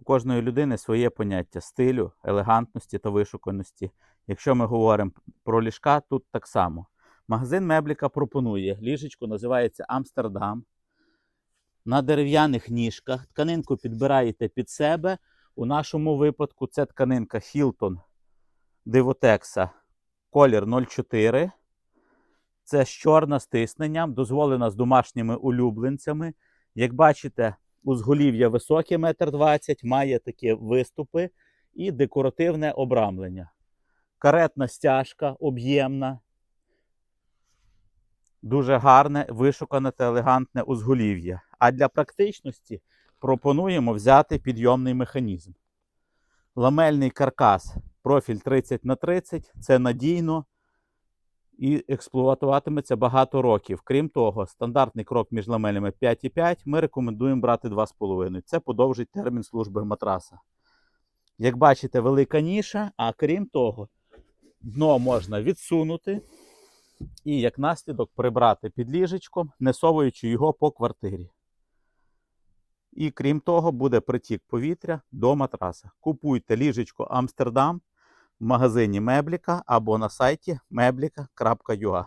У кожної людини своє поняття стилю, елегантності та вишуканості. Якщо ми говоримо про ліжка, тут так само. Магазин Мебліка пропонує ліжечко, називається Амстердам. На дерев'яних ніжках. Тканинку підбираєте під себе. У нашому випадку це тканинка Hilton Дивотекса колір 04. Це з чорна з тисненням, дозволена з домашніми улюбленцями. Як бачите, узголів'я високе 1,20 м, має такі виступи і декоративне обрамлення. Каретна стяжка об'ємна. Дуже гарне, вишукане та елегантне узголів'я. А для практичності пропонуємо взяти підйомний механізм. Ламельний каркас, профіль 30 на 30 це надійно і експлуатуватиметься багато років. Крім того, стандартний крок між ламелями 5,5 ми рекомендуємо брати 2,5. Це подовжить термін служби матраса. Як бачите, велика ніша, а крім того, дно можна відсунути і як наслідок прибрати під ліжечком, не совуючи його по квартирі. І крім того, буде притік повітря до матраса. Купуйте ліжечко Амстердам в магазині Мебліка або на сайті meblika.ua.